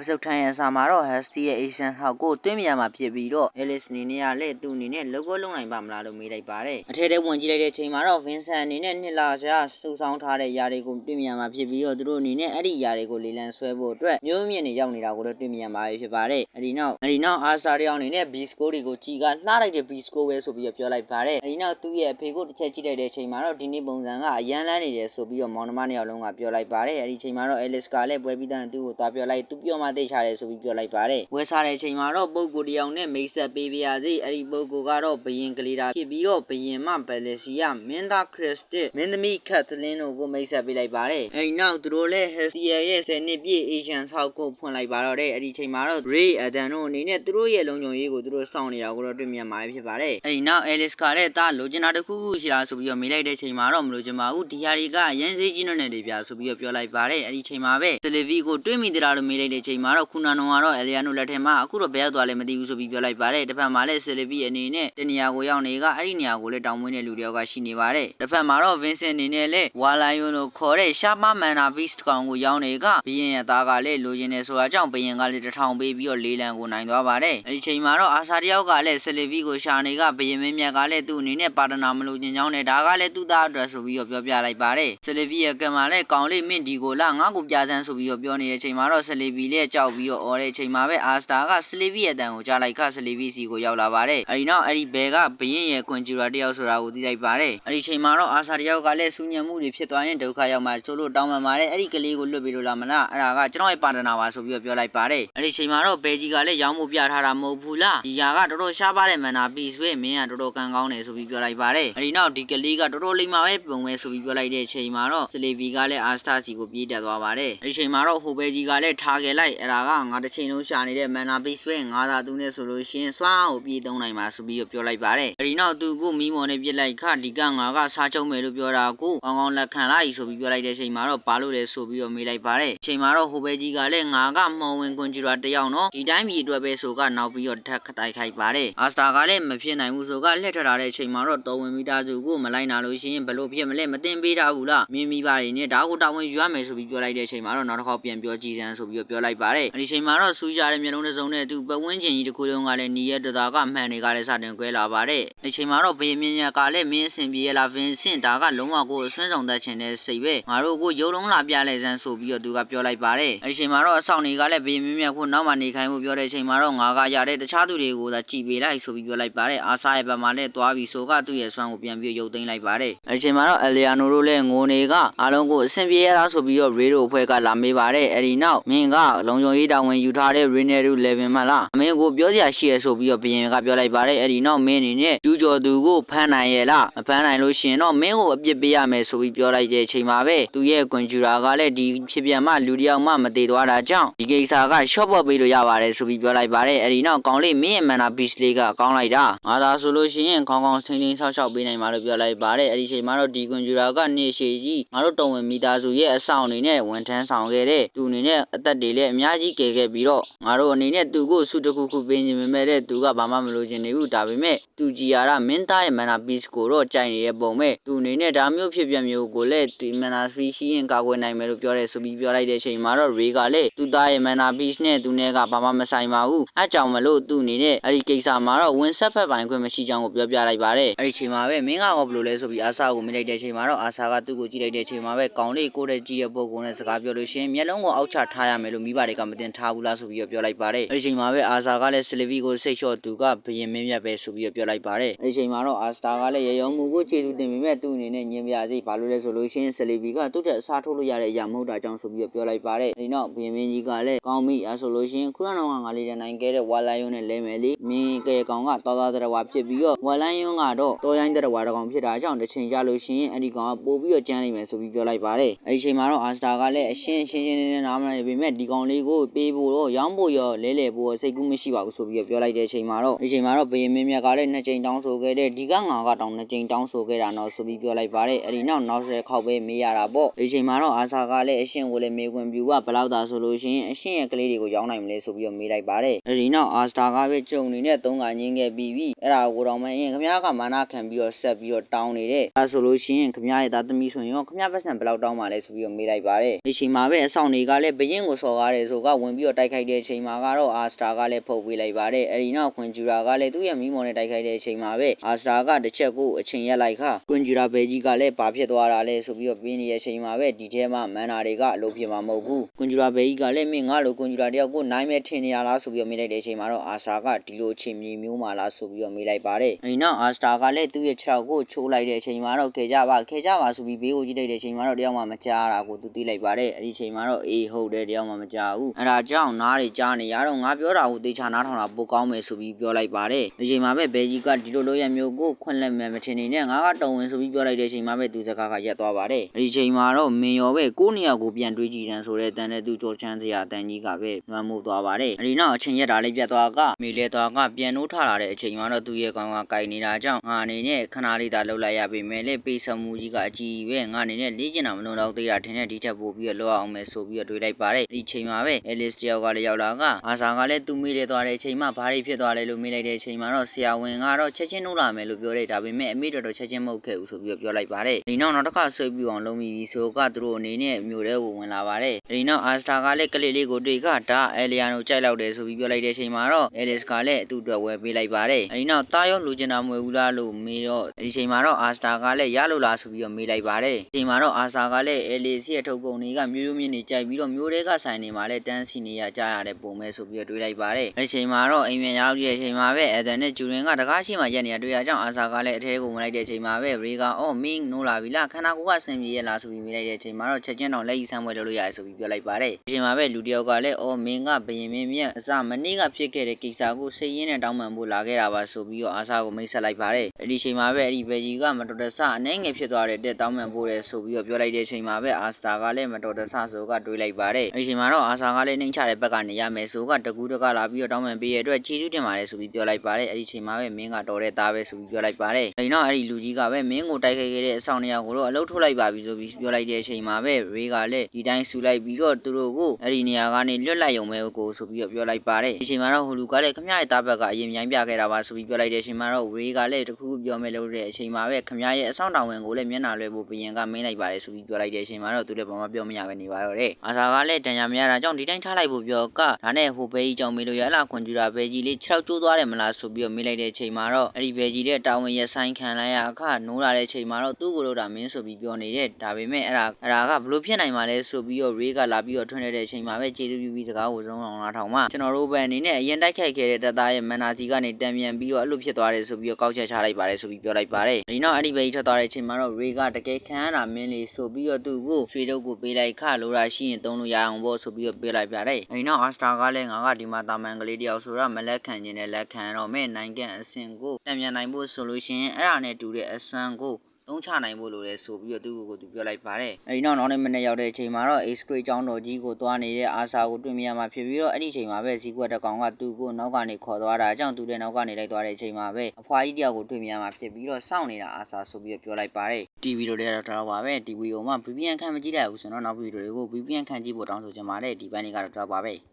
episode 10ရဲ့အစမှာတော့ Hasty ရဲ့ Asian Hawk ကိုတွင်းမြံမှာဖြစ်ပြီးတော့ Alice အနေနဲ့ကလည်းသူ့အနေနဲ့လောကလုံးနိုင်ပါမလားလို့မေးလိုက်ပါတယ်အထက်ထဲဝင်ကြည့်လိုက်တဲ့အချိန်မှာတော့ Vincent အနေနဲ့နှစ်လကြာစူဆောင်းထားတဲ့ຢာတွေကိုတွင်းမြံမှာဖြစ်ပြီးတော့သူတို့အနေနဲ့အဲ့ဒီຢာတွေကိုလေလံဆွဲဖို့အတွက်မျိုးမြင့်နေရောက်နေတာကိုလည်းတွင်းမြံမှာဖြစ်ပါတယ်အဲ့ဒီနောက်အဲ့ဒီနောက် Asta တယောက်အနေနဲ့ B score တွေကိုကြည်ကလှလိုက်တဲ့ B score ပဲဆိုပြီးတော့ပြောလိုက်ပါတယ်အဲ့ဒီနောက်သူ့ရဲ့အဖေကိုတစ်ချက်ကြည့်လိုက်တဲ့အချိန်မှာတော့ဒီနေ့ပုံစံကအရန်လန်းနေတယ်ဆိုပြီးတော့မောင်နှမနှစ်ယောက်လုံးကပြောလိုက်ပါတယ်အဲ့ဒီအချိန်မှာတော့ Alice ကလည်းပွဲပြီးတဲ့သူ့ကိုသွားပြောလိုက်သူပြောမှသိချတယ်ဆိုပြီးပြောလိုက်ပါတယ်ဝယ်စားတဲ့အချိန်မှာတော့ပုဂ္ဂိုလ်တယောက်နဲ့မိတ်ဆက်ပေးပါရစေအဲ့ဒီပုဂ္ဂိုလ်ကတော့ဘယင်ကလေးတာဖြစ်ပြီးတော့ဘယင်မဘယ်လစီယာမင်းသားခရစ်တစ်မင်းသမီးခတ်သလင်းတို့ကိုမိတ်ဆက်ပေးလိုက်ပါတယ်အဲ့ဒီနောက်သူတို့လည်း Hestia ရဲ့10နှစ်ပြည့် Asian South ကိုဖွင့်လိုက်ပါတော့တဲ့အဲ့ဒီအချိန်မှာတော့ Ray Adam တို့အနေနဲ့သူတို့ရဲ့လုံခြုံရေးကိုသူတို့စောင့်နေတာကိုတော့တွေ့မြင်မှာဖြစ်ပါတယ်အဲ့ဒီနောက် Alice ကလည်းတာလိုချင်တာတစ်ခုခုရှိလားဆိုပြီးတော့မေးလိုက်တဲ့အချိန်မှာတော့မလိုချင်ပါဘူးဒီဟာတွေကရန်စေးကြီးနဲ့နေပြဆိုပြီးတော့ပြောလိုက်ပါတယ်အဲ့ဒီအချိန်မှာပဲ Televi ကိုတွေးမိသေးတာလို့မေးလိုက်တဲ့အချိန်မှာတော့ခုနကတော့ကတော့ Eliano လက်ထက်မှာအခုတော့ဘယ်ရောက်သွားလဲမသိဘူးဆိုပြီးပြောလိုက်ပါတယ်တစ်ဖက်မှာလည်း Televi အနေနဲ့တနေရာကိုရောက်နေကအဲ့ဒီနေရာကိုလည်းတောင်းမွေးတဲ့လူတယောက်ကရှိနေပါတယ်တစ်ဖက်မှာတော့ Vincent အနေနဲ့လည်း Walayo လို့ခေါ်တဲ့ Sharma Mana Beast ကောင်ကိုရောက်နေကဘီရင်ရဲ့သားကလည်းလိုချင်နေဆိုတာကြောင့်ဘီရင်ကလည်းတထောင်ပေးပြီးတော့လေးလံကိုနိုင်သွားပါတယ်အဲ့ဒီချိန်မှာတော့အာစာတယောက်ကလည်း Televi ကိုရှာနေကဘီရင်မင်းမြတ်ကလည်းသူ့အနေနဲ့ပါတနာမလို့ခြင်းကြောင်းနဲ့ဒါကလည်းသူ့သားအတွက်ဆိုပြီးတော့ပြောပြလိုက်ပါတယ်။ Celebi ရဲ့ကံမှာလည်းကောင်းလေးမင့်ဒီကိုလာငါ့ကိုပြစမ်းဆိုပြီးတော့ပြောနေတဲ့အချိန်မှာတော့ Celebi လည်းကြောက်ပြီးတော့អော်တဲ့အချိန်မှာပဲ Asta က Celebi ရဲ့အတန်ကိုကြားလိုက်ခ Celebi စီကိုရောက်လာပါတယ်။အဲဒီနောက်အဲဒီဘဲကဘရင်ရဲ့ကွန်ဂျူရာတယောက်ဆိုတာကိုသိလိုက်ပါတယ်။အဲဒီချိန်မှာတော့ Asa တယောက်ကလည်းစူးညံမှုတွေဖြစ်သွားရင်ဒုက္ခရောက်မှကျိုးလို့တောင်းပန်ပါတယ်။အဲဒီကလေးကိုလွတ်ပြီးလို့လာမလား။အဲ့ဒါကကျွန်တော်ရဲ့ပါတနာပါဆိုပြီးတော့ပြောလိုက်ပါတယ်။အဲဒီချိန်မှာတော့ဘဲကြီးကလည်းရောင်းမှုပြထားတာမဟုတ်ဘူးလား။ဒီຢာကတော်တော်ရှားပါတဲ့မန်နာပီဆွေးမင်းကတော်တော်ကံကောင်းတယ်ဆိုပြီးပြောလိုက်ပါတယ်။အဲဒီနောက်ဒီကလေးကတော်တော်လိမ္မာပဲပုံပဲဆိုပြီးပြောလိုက်တဲ့အချိန်မှာတော့စလေဗီကလည်းအာစတာစီကိုပြေးတက်သွားပါတယ်။အဲဒီချိန်မှာတော့ဟိုဘဲကြီးကလည်းထားခဲ့လိုက်အဲ့ဒါကငါတစ်ချိန်လုံးရှာနေတဲ့မန်နာပီဆွေးငါသာသူနဲ့ဆိုလို့ရှိရင်စွမ်းအောင်ပြေးသုံးနိုင်မှာဆိုပြီးတော့ပြောလိုက်ပါတယ်။အဲဒီနောက်သူကိုမီးမော်နဲ့ပြစ်လိုက်ခဒီကငါကစားချုံမယ်လို့ပြောတာကိုကောင်းကောင်းလက်ခံလိုက်ဆိုပြီးပြောလိုက်တဲ့အချိန်မှာတော့ဘာလို့လဲဆိုပြီးတော့မေးလိုက်ပါတယ်။အချိန်မှာတော့ဟိုဘဲကြီးကလည်းငါကမော်ဝင်ကွန်ဂျူရာတယောက်နော်ဒီတိုင်းပြည်အတွက်ပဲဆိုကနောက်ပြီးတော့ထက်ခတိုက်ခိုက်ပါတယ်။အာစတာကလည်းမဖြစ်နိုင်ဘူးဆိုကလှည့်ထထားတဲ့အချိန်မှာတော့တော်ဝင်မိသားစုကိုမလိုက်နာလို့ရှိရင်ဘယ်လိုဖြစ်မလဲမတင်ပေးထားဘူးလားမင်းမိပါတွေနဲ့ဒါကိုတာဝန်ယူရမယ်ဆိုပြီးပြောလိုက်တဲ့အချိန်မှာတော့နောက်တစ်ခေါက်ပြန်ပြောကြည့်စမ်းဆိုပြီးပြောလိုက်ပါတယ်။အဲဒီအချိန်မှာတော့စူးကြတဲ့မျိုးလုံးတစ်စုံနဲ့သူပဝန်းကျင်ကြီးတစ်ခုလုံးကလည်းနီရဲတသားကမှန်တွေကလည်းစတင်ကွဲလာပါတယ်။ဒီအချိန်မှာတော့ဘယင်းမြင့်ညက်ကလည်းမင်းအဆင်ပြေရလားဗင်းစင်ဒါကလုံးဝကိုဆွမ်းဆောင်တတ်ခြင်းနဲ့စိတ်ပဲငါတို့ကိုရုံလုံးလာပြလိုက်စမ်းဆိုပြီးတော့သူကပြောလိုက်ပါတယ်။အဲဒီအချိန်မှာတော့အဆောင်တွေကလည်းဘယင်းမြင့်မြက်ကိုနောက်မှနေခိုင်းဖို့ပြောတဲ့အချိန်မှာတော့ငါကရတဲ့တခြားသူတွေကိုသာကြည်ပေးလိုက်ဆိုပြီးပြောလိုက်ပါတယ်။အာဆာရဲ့ဘက်မှာလည်းသွားပြီးဆိုကသူ့ရဲ့ဆွမ်းကိုပြန်ပြီးရုပ်သိမ်းလိုက်ပါတယ်။အဲဒီအချိန်မှာတော့အလီယာနိုတို့လည်းငိုနေကအားလုံးကိုအဆင်ပြေရလားဆိုပြီးတော့ရေဒိုအဖွဲ့ကလာမေးပါတယ်။အဲဒီနောက်မင်းကလုံခြုံရေးတာဝန်ယူထားတဲ့ Reneru Level မှလား။မင်းကိုပြောစရာရှိရဆိုပြီးတော့ဘယင်းကပြောလိုက်ပါတယ်။အဲဒီနောက်မင်းအနေနဲ့ကျူးကျော်သူကိုဖမ်းနိုင်ရဲ့လား။မဖမ်းနိုင်လို့ရှိရင်တော့မင်းကိုအပြစ်ပေးရမယ်ဆိုပြီးပြောလိုက်တဲ့အချိန်မှာပဲသူရဲ့ကွန်ဂျူရာကလည်းဒီဖြစ်ပြန်မှလူတယောက်မှမသေးသွားတာကြောင့်ဒီကိစ္စက short ပေါ်ပေးလို့ရပါတယ်ဆိုပြီးပြောလိုက်ပါတယ်။အဲဒီနောက်ကောင်းလေးမင်းရဲ့မန်နာ beast လေးကကောင်းလိုက်တာ။ငါသာဆိုလို့ရှိရင်ခေါင်းခေါင်းထိန်းထိန်းဆောက်ရှောက်ပေးနိုင်မှာလို့ပြောလိုက်ပါတယ်။အဲဒီအချိန်မှာတော့ဒီကွန်ဂျူရာကနေရှည်ကြီးငါတို့တော်ဝင်မိသားစုရဲ့အဆောင်အနေနဲ့ဝန်ထမ်းဆောင်ခဲ့တဲ့သူအနေနဲ့အသက်တွေလည်းအများကြီးကယ်ခဲ့ပြီးတော့ငါတို့အနေနဲ့သူကိုစုတစ်ခုခုပေးနေပေမဲ့တဲ့သူကဘာမှမလိုချင်နေဘူးဒါပေမဲ့သူကြည်ရတာမင်းသားရဲ့မန်နာ beast ကိုတော့ကြိုက်နေတဲ့ပုံမဲ့သူအနေနဲ့ဒါမျိုးဖြစ်ပြမျိုးကိုလည်းဒီမန်နာ beast ရှိရင်ကာကွယ်နိုင်မယ်လို့ပြောတယ်ဆိုပြီးပြောလိုက်တဲ့အချိန်မှာတော့ Ray ကလည်းသူသားရဲ့မန်နာ beast နဲ့သူနဲ့ကဘာမှမဆိုင်ပါဘူးအဲကြောင့်မလို့သူအနေနဲ့အဲ့ဒီကိစ္စမှာတော့ဝင်ဆက်ဖက်ပိုင်ခွင့်မရှိကြောင်းကိုပြောပြလိုက်ပါတယ်အဲ့ဒီချိန်မှာပဲမင်းကရောဘယ်လိုလဲဆိုပြီးအာဆာကိုမိလိုက်တဲ့အချိန်မှာတော့အာဆာကသူ့ကိုကြည့်လိုက်တဲ့အချိန်မှာပဲကောင်းလေးကိုတဲ့ကြည့်တဲ့ပုံကုန်းနဲ့စကားပြောလို့ရှိရင်မျက်လုံးကိုအောက်ချထားရမယ်လို့မိဘတွေကမတင်ထားဘူးလားဆိုပြီးပြောလိုက်ပါတယ်အဲ့ဒီချိန်မှာပဲအာဆာကလည်းဆလီဗီကိုစိတ်လျှော့သူကဘယင်မင်းမြတ်ပဲဆိုပြီးပြောလိုက်ပါတယ်အဲ့ဒီချိန်မှာတော့အာစတာကလည်းရေရောမှုကိုခြေလူတင်ပေမဲ့သူ့အနေနဲ့ညင်ပြစေဘာလို့လဲဆိုလို့ရှိရင်ဆလီဗီကသူ့ထက်အစားထိုးလို့ရတဲ့အရာမဟုတ်တာကြောင့်ဆိုပြီးပြောလိုက်ပါတယ်ဒီနောက်ဘယင်မင်းကြီးကလည်းကောင်းပြီအဲဆိုလို့ရှိရင်ခုနကတော့ငါလေးတဲ့နိုင်ခဲ့တဲ့ဝါလိုင်းယွန်းနဲ့လဲမယ်လေမင်းကဲကောင်ကတော်တော်တရဝါဖြစ်ပြီးတော့ဝါလိုင်းယွန်းကတော့တော်ရိုင်းတရဝါတကောင်ဖြစ်တာကြောင့်တစ်ချိန်ကြာလို့ရှိရင်အဲ့ဒီကောင်ကပို့ပြီးတော့ကျန်းနေမယ်ဆိုပြီးပြောလိုက်ပါတယ်အဲ့ဒီချိန်မှာတော့အာစတာကလည်းအရှင်းရှင်းရှင်းနေနေနားမနိုင်ပေမဲ့ဒီကောင်လေးတွေကိုပေးဖို့တော့ရောင်းဖို့ရောလဲလှယ်ဖို့စိတ်ကူးမရှိပါဘူးဆိုပြီးတော့ပြောလိုက်တဲ့အချိန်မှာတော့ဒီချိန်မှာတော့ဘယင်မင်းမြတ်ကလည်းနှစ်ချိန်တောင်းဆိုခဲ့တဲ့ဒီကငါကတောင်းနှစ်ချိန်တောင်းဆိုခဲ့တာတော့ဆိုပြီးပြောလိုက်ပါတယ်အဲ့ဒီနောက်နောက်ဆက်ခေါက်ပဲမေးရတာပေါ့ဒီချိန်မှာတော့အာစာကလည်းအရှင်ကိုလည်းမေးခွန်းပြူကဘလောက်သာဆိုလို့ရှိရင်အရှင်ရဲ့ကလေးတွေကိုရောင်းနိုင်မလဲဆိုပြီးတော့မေးလိုက်ပါတယ်အဲ့ဒီနောက်အာစတာကပဲကြုံနေတဲ့သုံးကညင်းခဲ့ပြီးပြီအဲ့ဒါကိုတော့မရင်ခမရကမာနာခံပြီးတော့ဆက်ပြီးတော့တောင်းနေတဲ့အဲဆိုလို့ရှိရင်ခမရရဲ့သားသမီးဆိုရင်ရောခမရပတ်စံဘလောက်တောင်းပါလဲဆိုပြီးတော့မေးလိုက်ပါတယ်ဒီချိန်မှာပဲအဆောင်တွေကလည်းဘယင်ကိုစော်ကားတယ်ဆိုကဝင်ပြီးတော့တိုက်ခိုက်တဲ့အချိန်မှာကတော့အာစတာကလည်းဖုတ်ပေးလိုက်ပါတယ်အဲဒီနောက်ခွန်ဂျူရာကလည်းသူ့ရဲ့မိမော်နဲ့တိုက်ခိုက်တဲ့အချိန်မှာပဲအာစတာကတစ်ချက်ကိုအချိန်ရက်လိုက်ခခွန်ဂျူရာဘယ်ကြီးကလည်းဘာဖြစ်သွားတာလဲဆိုပြီးတော့ပြင်းနေတဲ့အချိန်မှာပဲဒီထဲမှာမန်နာတွေကအလုပ်ဖြစ်မှာမဟုတ်ဘူးခွန်ဂျူရာဘယ်ကြီးကလည်းမင်းငါလိုခွန်ဂျူရာတယောက်ကိုနိုင်မဲ့ထင်နေရလားဆိုပြီးတော့မေးလိုက်တဲ့အချိန်မှာတော့အာစာကဒီလိုအချိန်မြေမျိုးမှလားဆိုပြီးတော့မေးလိုက်ပါတယ်အဲဒီနောက်အာစတာကလည်းသူ့ရဲ့ခြေထောက်ကိုချိုးလိုက်တဲ့အချိန်မှာတော့ခေကြပါခေကြပါဆိုပြီးဘေးကိုကြည့်လိုက်တဲ့အချိန်မှာတော့တယောက်မှမကြားတာကိုသူသိလိုက်ပါတယ်အဲဒီအချိန်မှာတော့အေးဟုတ်တယ်တယောက်မှမကြားဘူးအဲဒါကြောင့်နားတွေကြားနေရတော့ငါပြောတာကိုသေချာနားထောင်တာပိုကောင်းမယ်ဆိုပြီးပြောလိုက်ပါတယ်ဒီချိန်မှာပဲဘယ်ကြီးကဒီလိုလိုရမျိုးကိုခွင့်လက်မယ်မထင်နေနဲ့ငါကတော်ဝင်ဆိုပြီးပြောလိုက်တဲ့အချိန်မှာပဲသူစကားကရက်သွားပါတယ်အဲဒီချိန်မှာတော့မင်းရောပဲကိုနေရာကိုပြန်တွေးကြည့်တယ်ဆိုတဲ့တန်တဲ့သူကြောချမ်းစရာတန်ကြီးကပဲလွှမ်းမိုးသွားပါတယ်အဲဒီနောက်အချိန်ရက်တာလေးပြတ်သွားကမေလဲသွားကပြန်နိုးထလာတဲ့အချိန်မှာတော့သူရဲ့ကောင်ကကြိုင်နေတာကြောင့်ငါအနေနဲ့ခဏလေးသာလှုပ်လိုက်ရပေမဲ့လေပေးဆမှုကြီးကအကြီးပဲငါအနေနဲ့လေ့ကျင့်တာမလုံတော့သေးတာထင်တဲ့ဒီထက်ပိုပြီးတော့လောက်အောင်မယ်ဆိုပြီးတော့တွေးလိုက်ပါတယ်ဒီချိန်မှာပဲအဲလစ်တယောက်ကလည်းရောက်လာကအာစာကလည်းသူမေးလေသွားတဲ့အချိန်မှာဘာတွေဖြစ်သွားလဲလို့မေးလိုက်တဲ့အချိန်မှာတော့ဆရာဝန်ကတော့ချက်ချင်းနှုတ်လာမယ်လို့ပြောတယ်ဒါပေမဲ့အမေတော်တော်ချက်ချင်းမဟုတ်ခဲ့ဘူးဆိုပြီးတော့ပြောလိုက်ပါတယ်ဒီနောက်နောက်တစ်ခါဆွေးပြီးအောင်လုံးပြီးပြီဆိုကသူတို့အနေနဲ့မြို့ထဲကိုဝင်လာပါတယ်ဒီနောက်အာစတာကလည်းကလေးလေးကိုတွေ့ကဒါအဲလီယာနိုကြိုက်လောက်တယ်ဆိုပြီးပြောလိုက်တဲ့အချိန်မှာတော့အဲလစ်ကလည်းသူ့အတွက်ဝယ်ပေးလိုက်ပါတယ်ဒီနောက်တာရောလူကျင်တာမွေဘူးလားလို့မေးတော့ဒီချိန်မှာတော့အာစတာကလည်းရလို့လားဆိုပြီးတော့မေးလိုက်ပါတယ်ဒီချိန်မှာတော့အာစာကလည်းအဲလစ်ရဲ့ထုတ်ကုန်တွေကမျိုးမျိုးမြင့်နေကြိုက်ပြီးတော့မျိုးတွေကဆိုင်နေမှာလည်းတန်းစီနေရကြရတယ်ပုံမဲဆိုပြီးတော့တွေးလိုက်ပါတယ်ဒီချိန်မှာတော့အိမ်မြန်ရောက်တဲ့အချိန်မှာပဲအဲဒန်နဲ့ဂျူရင်ကတကားရှိမှရက်နေရတွေ့ရကြောင်းအာစာကလည်းအထဲကိုဝင်လိုက်တဲ့အချိန်မှာပဲရေကအော်မင်းနိုးလာပြီလားခန္ဓာကိုယ်ကဆင်ပြေရလားဆိုပြီးမေးလိုက်တဲ့အချိန်မှာတော့ချက်ချင်းတော့လက်ရည်ဆန်းပွဲလုပ်လို့ရတယ်ဆိုပြီးပြောလိုက်ပါတယ်ဒီချိန်မှာပဲလူတယောက်ကလည်းအော်မင်းကဘယင်မင်းမြတ်အစမနေ့ကဖြစ်ခဲ့တဲ့ကိစ္စကိုစိတ်ရင်းနဲ့တောင်းပန်ဖို့လာခဲ့တာပါဆိုပြီးတော့အာစာကိုမိတ်ဆက်လိုက်ပါတယ်အဲဒီချိန်မှာပဲအဲ့ဒီဘယ်ကြီးကမတော်တဆအနှဲငယ်ဖြစ်သွားတဲ့တက်တောင်းပန်ဖို့တယ်ဆိုပြီးတော့ပြောလိုက်တဲ့အချိန်မှာပဲအာစတာကလည်းမတော်တဆဆိုကတွေးလိုက်ပါတယ်အဲဒီချိန်မှာတော့အာစာကလည်းနှိမ့်ချတဲ့ဘက်ကနေရမယ်ဆိုကတကူးတကလာပြီးတော့တောင်းပန်ပေးရတဲ့အတွက်ကျေးဇူးတင်ပါတယ်ဆိုပြီးပြောလိုက်ပါတယ်အဲဒီချိန်မှာပဲမင်းကတော်တဲ့သားပဲဆိုပြီးပြောလိုက်ပါတယ်အဲဒီနောက်အဲ့ဒီလူကြီးကပဲမင်းကိုတိုက်ခိုက်ခဲ့တဲ့အဆောင်နေရာကိုတော့အလုတ်ထုတ်လိုက်ပါပြီဆိုပြီးပြောလိုက်တဲ့အချိန်မှာပဲရေကလည်းဒီတိုင်းဆူလိုက်ပြီးတော့သူတို့ကိုအဲ့ဒီနေရာကနေလွတ်လိုက်ရုံပဲကိုဆိုပြီးတော့ပြောလိုက်ပါတယ်ဒီချိန်မှာတော့ဟိုလူကလည်းခမရရဲ့သားဘက်ကအရင်မြိုင်းပြခဲ့တာပါဆိုပြီးပြောလိုက်တဲ့အချိန်မှာတော့ရေကလည်းတခုခုပြောမယ်လို့တဲ့အချိန်မှာပဲခမရရဲ့အဆောင်တောင်ဝင်ကိုလည်းမျက်နှာလွှဲဖို့ဘယင်ကမင်းလိုက်ပါတယ်ဆိုပြီးပြောလိုက်တဲ့အချိန်မှာတော့သူလည်းဘာမှပြောမရပဲနေပါတော့တယ်အာသာကလည်းတန်ရမရတာကြောင့်ဒီတိုင်းထားလိုက်ဖို့ပြောကဒါနဲ့ဟိုဘဲကြီးကြောင့်မေးလို့ရလားခွန်ကျူတာဘဲကြီးလေး6ကျိုးသွားတယ်မလားဆိုပြီးတော့မေးလိုက်တဲ့အချိန်မှာတော့အဲ့ဒီဘဲကြီးတဲ့တာဝန်ရဆိုင်ခံလိုက်ရအခနိုးလာတဲ့အချိန်မှာတော့သူ့ကိုလို့တာမင်းဆိုပြီးပြောနေတဲ့ဒါပေမဲ့အဲ့ဒါအဲ့ဒါကဘလို့ဖြစ်နိုင်မှာလဲဆိုပြီးတော့ရေးကလာပြီးတော့ထွန်းနေတဲ့အချိန်မှာပဲကျေးဇူးပြုပြီးစကားကိုဆုံးအောင်လာထောင်မှကျွန်တော်တို့ဘက်အနေနဲ့အရင်တိုက်ခိုက်ခဲ့တဲ့တပ်သားရဲ့မန်နာတီကနေတံမြန်ပြီးတော့အဲ့လိုဖြစ်သွားတယ်ဆိုပြီးတော့ကောက်ချက်ချလိုက်ပါတယ်ဆိုပြီးပြောလိုက်ပါတယ်ဒီနောက်အဲ့ဒီဘဲကြီးထွက်သွားတဲ့အချိန်မှာတော့ရေးကတကယ်ခံရတာမင်းလေးဆိုပြီးတော့သူ့ကိုရွှေတုပ်ကိုပေးလိုက်ခလိုတာရှိရင်သုံးလို့ရအောင်ပေါ့ဆိုပြီးတော့ပေးလိုက်ပြတယ်အဲဒီနောက်အာစတာကလည်းငါကဒီမှာတာမန်ကလေးတယောက်ဆိုတော့မလက်ခံခြင်းနဲ့လက်ခံတော့မဲ့နိုင်ငံအဆင့်ကိုတံမြန်နိုင်ဖို့ဆိုလို့ရှိရင်အဲ့ဒါနဲ့တူတဲ့အစွမ်းကို သုံးချနိုင်ဖို့လိုလဲဆိုပြီးတော့သူ့ကိုယ်ကိုသူပြောလိုက်ပါတယ်။အဲဒီနောက်နောက်နေ့မနေ့ရောက်တဲ့အချိန်မှာတော့ Ace Grade ကျောင်းတော်ကြီးကိုသွားနေတဲ့အာစာကိုတွေ့မြင်ရမှာဖြစ်ပြီးတော့အဲ့ဒီအချိန်မှာပဲဇီကွက်တစ်ကောင်ကသူ့ကိုနောက်ကနေခေါ်သွားတာအကြောင်းသူတဲ့နောက်ကနေလိုက်သွားတဲ့အချိန်မှာပဲအဖွားကြီးတယောက်ကိုတွေ့မြင်ရမှာဖြစ်ပြီးတော့စောင့်နေတာအာစာဆိုပြီးတော့ပြောလိုက်ပါတယ်။ TV တို့လည်းတော့တော့ပါပဲ။ TV ကိုမှ VPN ခံမကြည့်ရဘူးဆိုတော့နောက်ဗီဒီယိုတွေကို VPN ခံကြည့်ဖို့တောင်းဆိုချင်ပါတယ်ဒီဘက်နေကတော့တော့ပါပဲ။